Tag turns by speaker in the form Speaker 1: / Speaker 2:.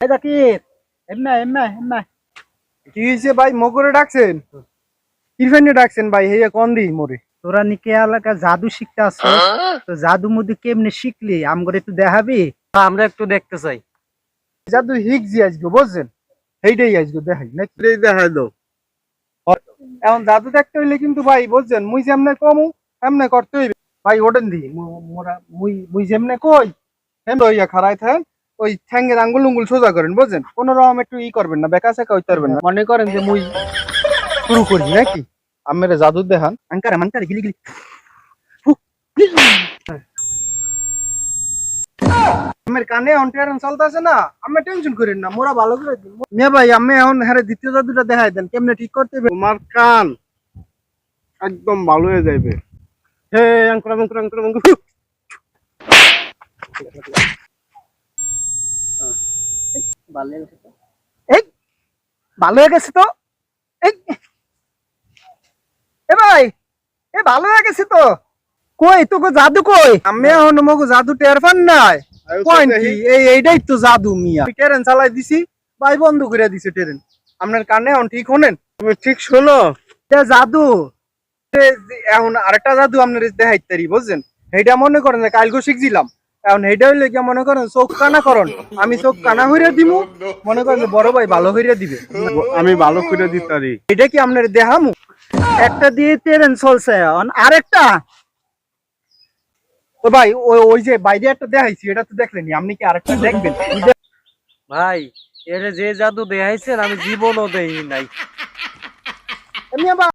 Speaker 1: এই জাকির এমনা এমনা এমনা।
Speaker 2: কি হয়েছে ভাই? মকরে ডাকছেন? ইরফানে ডাকছেন ভাই হেয়া কোন দি মোরে?
Speaker 1: তোরা নিকে এলাকা জাদু শিখতে আসছো। তো জাদু মুদু কেমনে শিখলি? আমগরে একটু দেখাবি?
Speaker 3: আমরা একটু দেখতে চাই।
Speaker 2: জাদু হিগজি আজকে বুঝছেন? সেইটাই আজকে দেখাই নাকি? দেখাই দাও এখন জাদু দেখতে হইলে কিন্তু ভাই বুঝছেন? মুই যেমনে কমু এমনে করতে হইবে। ভাই ওডেন দি মু- মোরা মুই মুই যেমনে কই হেম হইয়া খাড়াই থাকেন ওই ঠ্যাঙ্গের আঙ্গুল উঙ্গুল সোজা করেন বুঝছেন? কোন রকম একটু ই করবেন না বেকা সেকা হইতে পারবেন না। মনে করেন যে মুই শুরু করি নাকি? আমের জাদু দেখান।
Speaker 1: আঙ্কারে মাঙ্কারে গিলি গিলি।
Speaker 2: আমের কানে অন টেরন চলতেছে না আমি টেনশন করেন না মোরা ভালো করে দিন। মিয়া ভাই আমি এখন হ্যাঁ দ্বিতীয় জাদুটা দেখাই দেন কেমনে ঠিক করতে হবে? তোমার কান একদম ভালো হয়ে যাবে হে আঙ্কুর আঙ্কুর আঙ্কুর আঙ্কুর
Speaker 1: এই ভালো হয়ে গেছে তো? এই এ ভাই এ ভালো হয়ে গেছে তো? কই তোকে জাদু কই?
Speaker 2: আমি এখন মগু জাদু টের পান নাই। কি? এই এইটাই তো জাদু মিয়া। ট্রেন চালাই দিছি ভাই বন্ধ করে দিছে ট্রেন। আপনার কানে এখন ঠিক হনেন তুমি ঠিক শোনো।
Speaker 1: এটা জাদু।
Speaker 2: এখন আরেকটা জাদু আপনার দেখাইতে বুঝছেন? এইটা মনে করেন কালকে শিখছিলাম এখন এইটা হইলে কি মনে করেন চোখ কানা করন আমি চোখ কানা হইয়া দিমু মনে করেন বড় ভাই ভালো হইয়া দিবে।
Speaker 4: আমি ভালো করে দিতারি।
Speaker 2: এটা কি আপনার দেখামু
Speaker 1: একটা দিয়ে ট্রেন চলছে আরেকটা?
Speaker 2: তো ভাই ওই ওই যে বাইরে একটা দেখাইছি এটা তো দেখলেনি আপনি কি আরেকটা দেখবেন?
Speaker 3: ভাই এর যে জাদু দেখাইছেন আমি জীবনও দেই নাই
Speaker 2: আবার